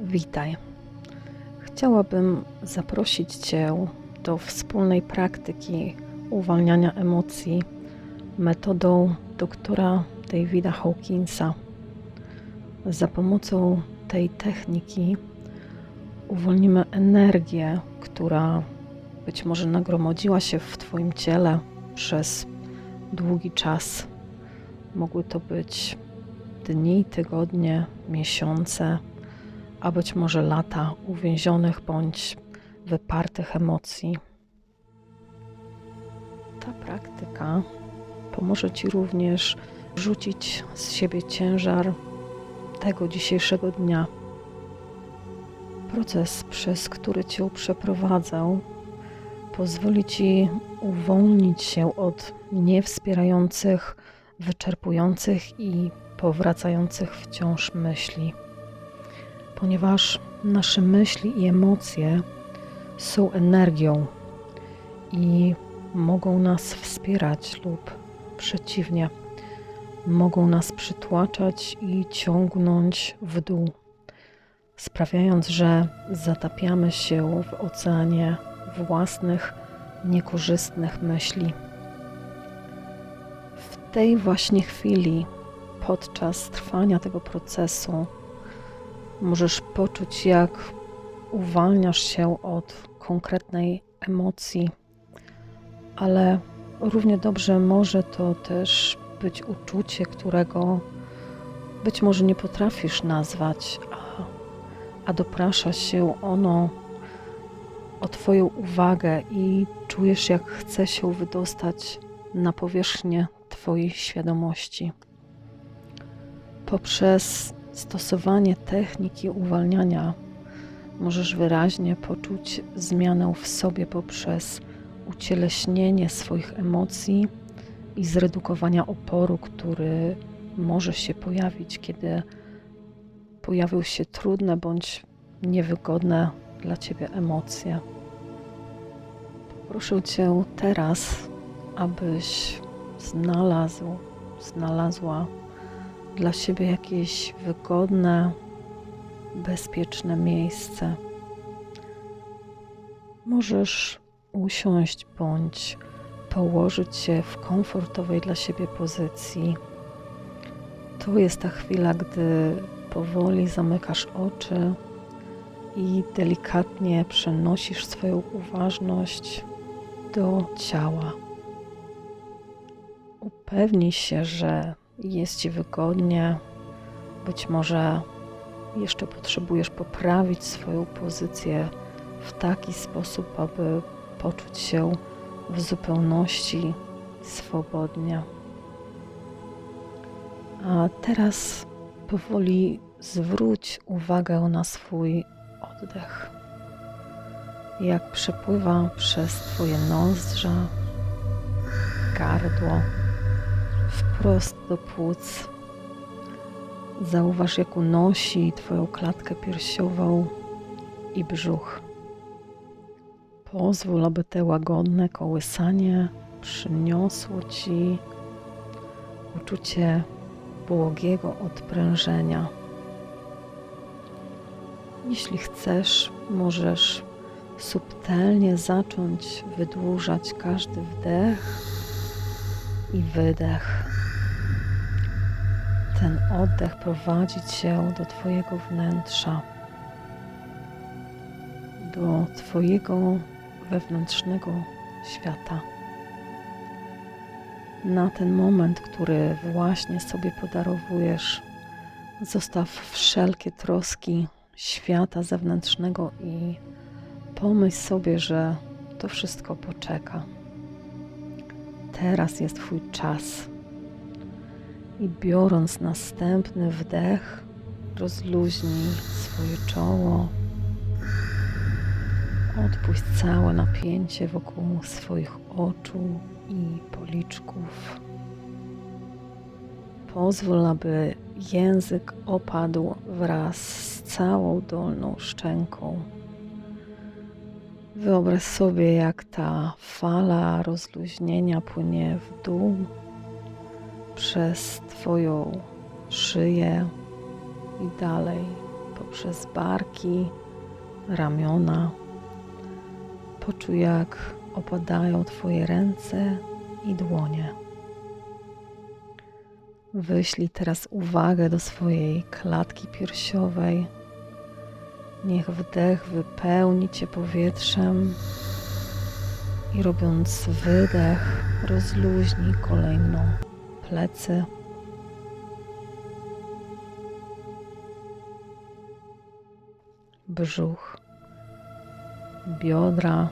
Witaj. Chciałabym zaprosić Cię do wspólnej praktyki uwalniania emocji metodą doktora Davida Hawkinsa. Za pomocą tej techniki uwolnimy energię, która być może nagromadziła się w Twoim ciele przez długi czas. Mogły to być dni, tygodnie, miesiące, a być może lata uwięzionych bądź wypartych emocji. Ta praktyka pomoże Ci również rzucić z siebie ciężar tego dzisiejszego dnia. Proces, przez który Cię przeprowadzę, pozwoli Ci uwolnić się od niewspierających, wyczerpujących i powracających wciąż myśli, ponieważ nasze myśli i emocje są energią i mogą nas wspierać lub przeciwnie, mogą nas przytłaczać i ciągnąć w dół, sprawiając, że zatapiamy się w oceanie własnych, niekorzystnych myśli. W tej właśnie chwili, podczas trwania tego procesu, możesz poczuć, jak uwalniasz się od konkretnej emocji, ale równie dobrze może to też być uczucie, którego być może nie potrafisz nazwać, a, a doprasza się ono o Twoją uwagę i czujesz, jak chce się wydostać na powierzchnię Twojej świadomości. Poprzez stosowanie techniki uwalniania możesz wyraźnie poczuć zmianę w sobie poprzez ucieleśnienie swoich emocji i zredukowania oporu, który może się pojawić, kiedy pojawią się trudne bądź niewygodne dla Ciebie emocje. Proszę Cię teraz, abyś znalazł, znalazła dla siebie jakieś wygodne, bezpieczne miejsce. Możesz usiąść bądź położyć się w komfortowej dla siebie pozycji. To jest ta chwila, gdy powoli zamykasz oczy i delikatnie przenosisz swoją uważność do ciała. Upewnij się, że jest Ci wygodnie. Być może jeszcze potrzebujesz poprawić swoją pozycję w taki sposób, aby poczuć się w zupełności swobodnie. A teraz powoli zwróć uwagę na swój oddech. Jak przepływa przez Twoje nozdrza, gardło, wprost do płuc. Zauważ, jak unosi Twoją klatkę piersiową i brzuch. Pozwól, aby te łagodne kołysanie przyniosło Ci uczucie błogiego odprężenia. Jeśli chcesz, możesz subtelnie zacząć wydłużać każdy wdech i wydech. Ten oddech prowadzi Cię do Twojego wnętrza, do Twojego wewnętrznego świata. Na ten moment, który właśnie sobie podarowujesz, zostaw wszelkie troski świata zewnętrznego i pomyśl sobie, że to wszystko poczeka. Teraz jest Twój czas. I biorąc następny wdech, rozluźnij swoje czoło. Odpuść całe napięcie wokół swoich oczu i policzków. Pozwól, aby język opadł wraz z całą dolną szczęką. Wyobraź sobie, jak ta fala rozluźnienia płynie w dół przez Twoją szyję i dalej poprzez barki, ramiona. Poczuj, jak opadają Twoje ręce i dłonie. Wyślij teraz uwagę do swojej klatki piersiowej. Niech wdech wypełni Cię powietrzem i robiąc wydech, rozluźnij kolejno plecy. Brzuch, biodra,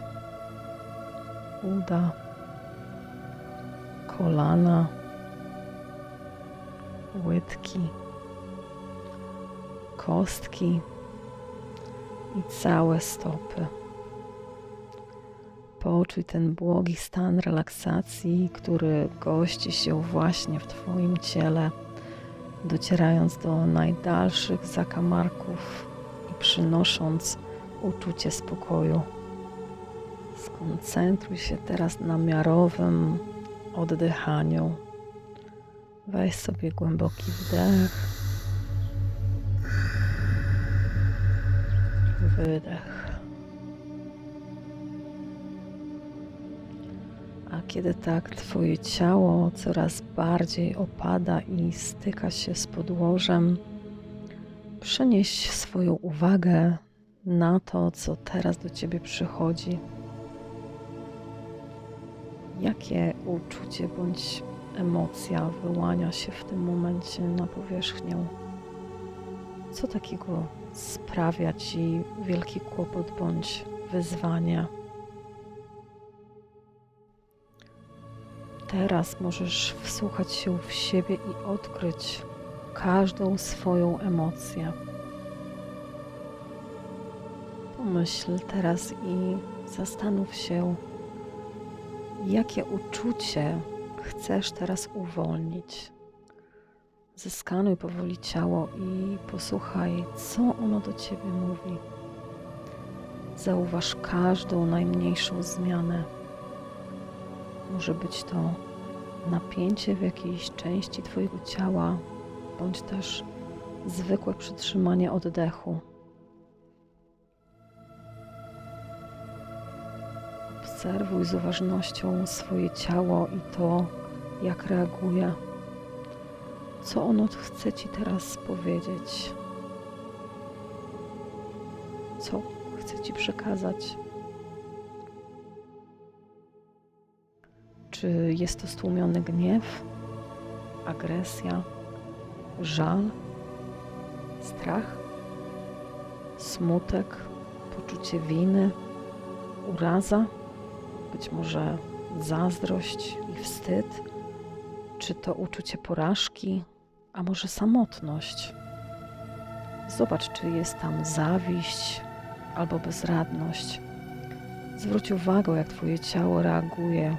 uda, kolana, łydki, kostki i całe stopy. Poczuj ten błogi stan relaksacji, który gości się właśnie w Twoim ciele, docierając do najdalszych zakamarków i przynosząc uczucie spokoju. Skoncentruj się teraz na miarowym oddychaniu. Weź sobie głęboki wdech, wydech. Kiedy tak Twoje ciało coraz bardziej opada i styka się z podłożem, przenieś swoją uwagę na to, co teraz do Ciebie przychodzi. Jakie uczucie bądź emocja wyłania się w tym momencie na powierzchnię? Co takiego sprawia Ci wielki kłopot bądź wyzwanie? Teraz możesz wsłuchać się w siebie i odkryć każdą swoją emocję. Pomyśl teraz i zastanów się, jakie uczucie chcesz teraz uwolnić. Zeskanuj powoli ciało i posłuchaj, co ono do ciebie mówi. Zauważ każdą najmniejszą zmianę. Może być to napięcie w jakiejś części Twojego ciała, bądź też zwykłe przytrzymanie oddechu. Obserwuj z uważnością swoje ciało i to, jak reaguje. Co ono chce Ci teraz powiedzieć? Co chce Ci przekazać? Czy jest to stłumiony gniew, agresja, żal, strach, smutek, poczucie winy, uraza, być może zazdrość i wstyd? Czy to uczucie porażki, a może samotność? Zobacz, czy jest tam zawiść albo bezradność. Zwróć uwagę, jak Twoje ciało reaguje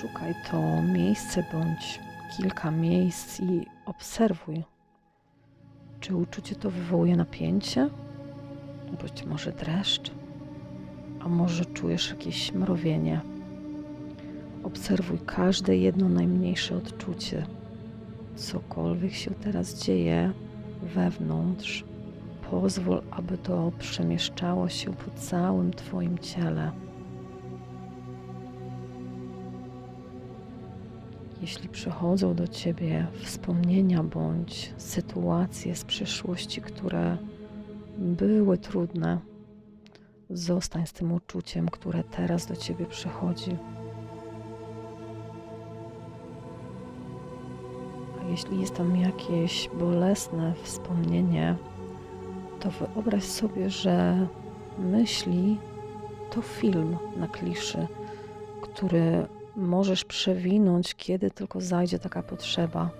Szukaj to miejsce bądź kilka miejsc i obserwuj. Czy uczucie to wywołuje napięcie? Być może dreszcz? A może czujesz jakieś mrowienie? Obserwuj każde jedno najmniejsze odczucie. Cokolwiek się teraz dzieje wewnątrz, pozwól, aby to przemieszczało się po całym Twoim ciele. Jeśli przychodzą do ciebie wspomnienia bądź sytuacje z przeszłości, które były trudne, zostań z tym uczuciem, które teraz do ciebie przychodzi. A jeśli jest tam jakieś bolesne wspomnienie, to wyobraź sobie, że myśli to film na kliszy, który możesz przewinąć, kiedy tylko zajdzie taka potrzeba.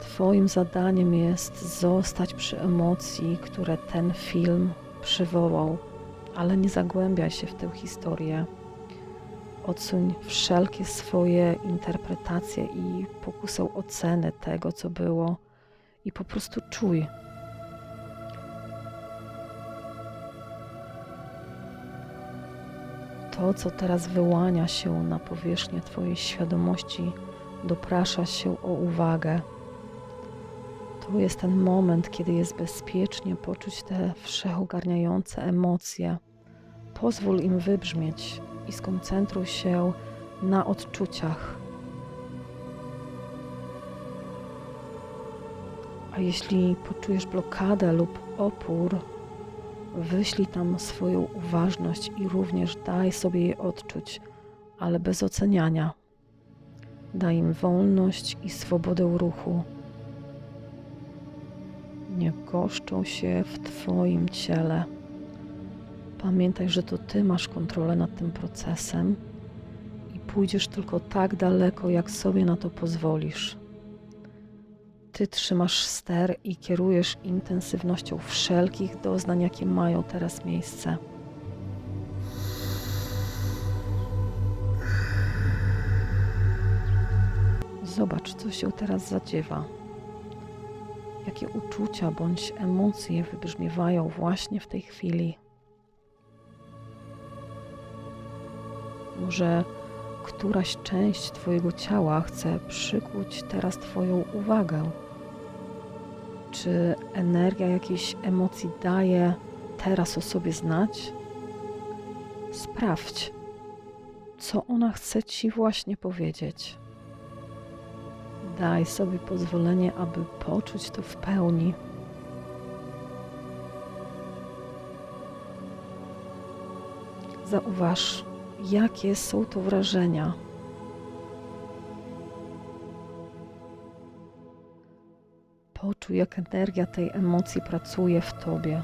Twoim zadaniem jest zostać przy emocji, które ten film przywołał, ale nie zagłębiaj się w tę historię. Odsuń wszelkie swoje interpretacje i pokusę oceny tego, co było, i po prostu czuj, to, co teraz wyłania się na powierzchnię Twojej świadomości, doprasza się o uwagę. To jest ten moment, kiedy jest bezpiecznie poczuć te wszechogarniające emocje. Pozwól im wybrzmieć i skoncentruj się na odczuciach. A jeśli poczujesz blokadę lub opór, wyślij tam swoją uważność i również daj sobie je odczuć, ale bez oceniania. Daj im wolność i swobodę ruchu. Niech goszczą się w Twoim ciele. Pamiętaj, że to Ty masz kontrolę nad tym procesem i pójdziesz tylko tak daleko, jak sobie na to pozwolisz. Ty trzymasz ster i kierujesz intensywnością wszelkich doznań, jakie mają teraz miejsce. Zobacz, co się teraz zadziewa. Jakie uczucia bądź emocje wybrzmiewają właśnie w tej chwili. Może któraś część Twojego ciała chce przykuć teraz Twoją uwagę. Czy energia jakiejś emocji daje teraz o sobie znać? Sprawdź, co ona chce Ci właśnie powiedzieć. Daj sobie pozwolenie, aby poczuć to w pełni. Zauważ, jakie są to wrażenia. Poczuj, jak energia tej emocji pracuje w tobie.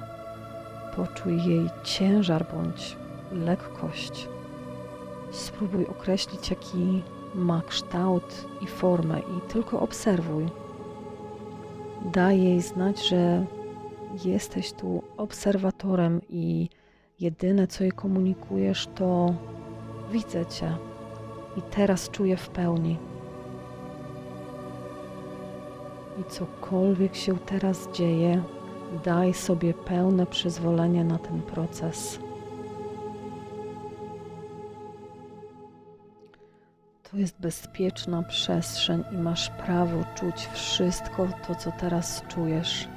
Poczuj jej ciężar bądź lekkość. Spróbuj określić, jaki ma kształt i formę, i tylko obserwuj. Daj jej znać, że jesteś tu obserwatorem i jedyne, co jej komunikujesz, to widzę Cię i teraz czuję w pełni. I cokolwiek się teraz dzieje, daj sobie pełne przyzwolenie na ten proces. To jest bezpieczna przestrzeń i masz prawo czuć wszystko to, co teraz czujesz.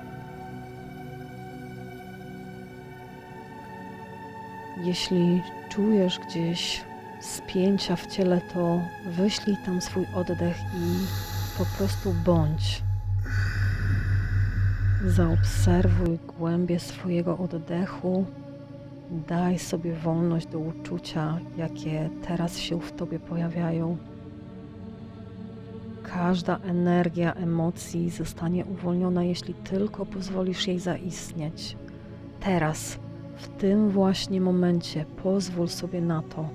Jeśli czujesz gdzieś spięcia w ciele, to wyślij tam swój oddech i po prostu bądź. Zaobserwuj głębie swojego oddechu. Daj sobie wolność do uczucia, jakie teraz się w tobie pojawiają. Każda energia emocji zostanie uwolniona, jeśli tylko pozwolisz jej zaistnieć. Teraz, w tym właśnie momencie, pozwól sobie na to.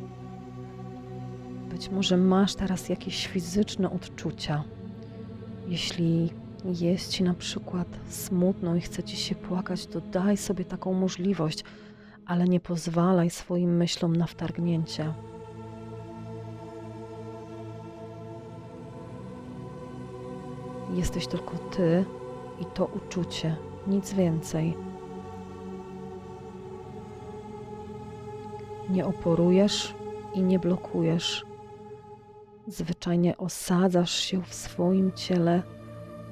Być może masz teraz jakieś fizyczne odczucia. Jeśli jest ci na przykład smutno i chce ci się płakać, to daj sobie taką możliwość, ale nie pozwalaj swoim myślom na wtargnięcie. Jesteś tylko ty i to uczucie, nic więcej. Nie oporujesz i nie blokujesz. Zwyczajnie osadzasz się w swoim ciele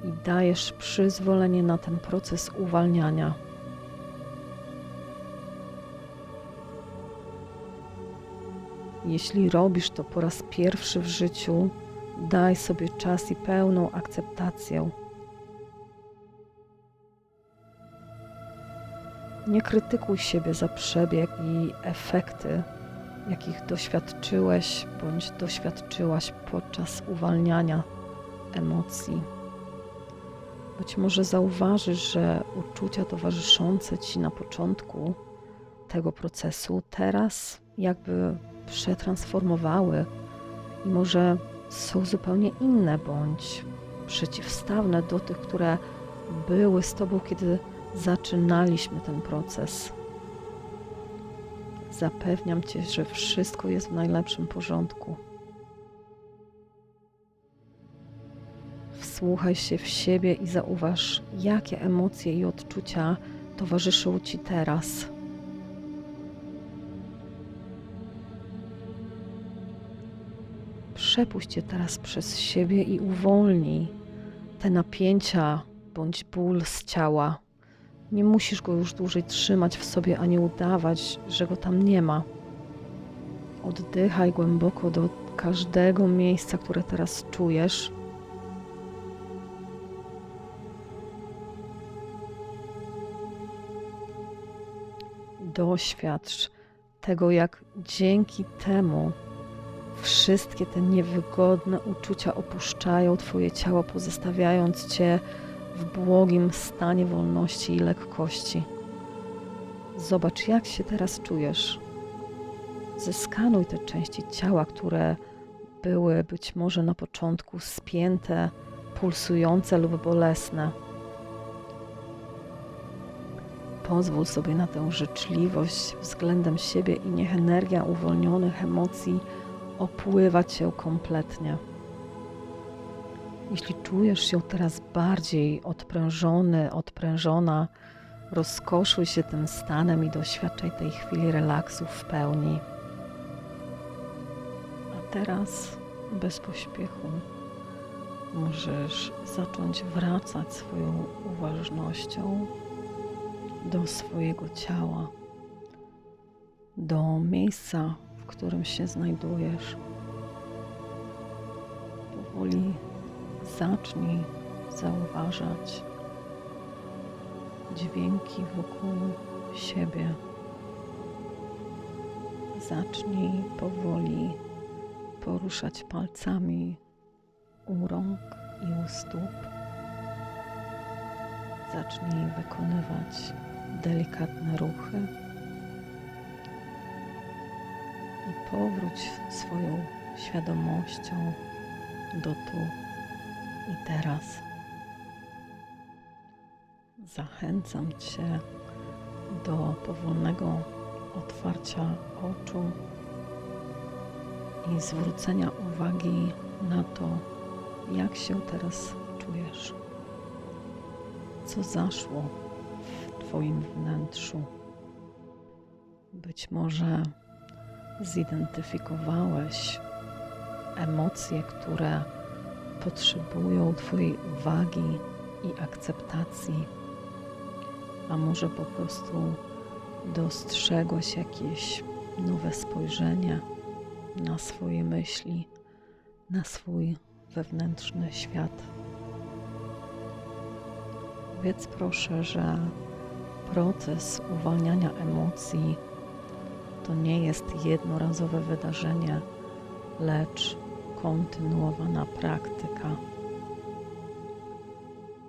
i dajesz przyzwolenie na ten proces uwalniania. Jeśli robisz to po raz pierwszy w życiu, daj sobie czas i pełną akceptację. Nie krytykuj siebie za przebieg i efekty, jakich doświadczyłeś bądź doświadczyłaś podczas uwalniania emocji. Być może zauważysz, że uczucia towarzyszące ci na początku tego procesu teraz jakby przetransformowały i może są zupełnie inne bądź przeciwstawne do tych, które były z Tobą, kiedy zaczynaliśmy ten proces. Zapewniam Cię, że wszystko jest w najlepszym porządku. Wsłuchaj się w siebie i zauważ, jakie emocje i odczucia towarzyszą Ci teraz. Przepuść je teraz przez siebie i uwolnij te napięcia bądź ból z ciała. Nie musisz go już dłużej trzymać w sobie ani udawać, że go tam nie ma. Oddychaj głęboko do każdego miejsca, które teraz czujesz. Doświadcz tego, jak dzięki temu wszystkie te niewygodne uczucia opuszczają Twoje ciało, pozostawiając Cię w błogim stanie wolności i lekkości. Zobacz, jak się teraz czujesz. Zeskanuj te części ciała, które były być może na początku spięte, pulsujące lub bolesne. Pozwól sobie na tę życzliwość względem siebie i niech energia uwolnionych emocji opływa cię kompletnie. Jeśli czujesz się teraz bardziej odprężony, odprężona, rozkoszuj się tym stanem i doświadczaj tej chwili relaksu w pełni. A teraz bez pośpiechu możesz zacząć wracać swoją uważnością do swojego ciała, do miejsca, w którym się znajdujesz. Powoli zacznij zauważać dźwięki wokół siebie. Zacznij powoli poruszać palcami u rąk i u stóp. Zacznij wykonywać delikatne ruchy. I powróć swoją świadomością do tu i teraz. Zachęcam Cię do powolnego otwarcia oczu i zwrócenia uwagi na to, jak się teraz czujesz, co zaszło Twoim wnętrzu. Być może zidentyfikowałeś emocje, które potrzebują Twojej uwagi i akceptacji, a może po prostu dostrzegłeś jakieś nowe spojrzenie na swoje myśli, na swój wewnętrzny świat. Wiedz proszę, że proces uwalniania emocji to nie jest jednorazowe wydarzenie, lecz kontynuowana praktyka.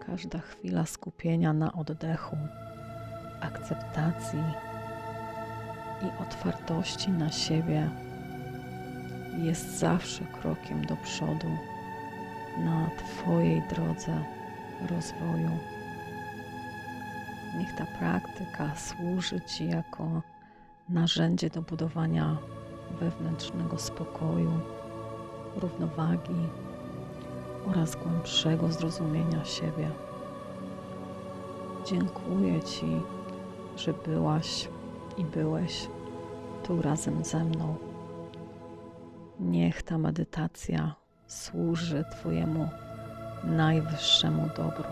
Każda chwila skupienia na oddechu, akceptacji i otwartości na siebie jest zawsze krokiem do przodu na Twojej drodze rozwoju. Niech ta praktyka służy Ci jako narzędzie do budowania wewnętrznego spokoju, równowagi oraz głębszego zrozumienia siebie. Dziękuję Ci, że byłaś i byłeś tu razem ze mną. Niech ta medytacja służy Twojemu najwyższemu dobru.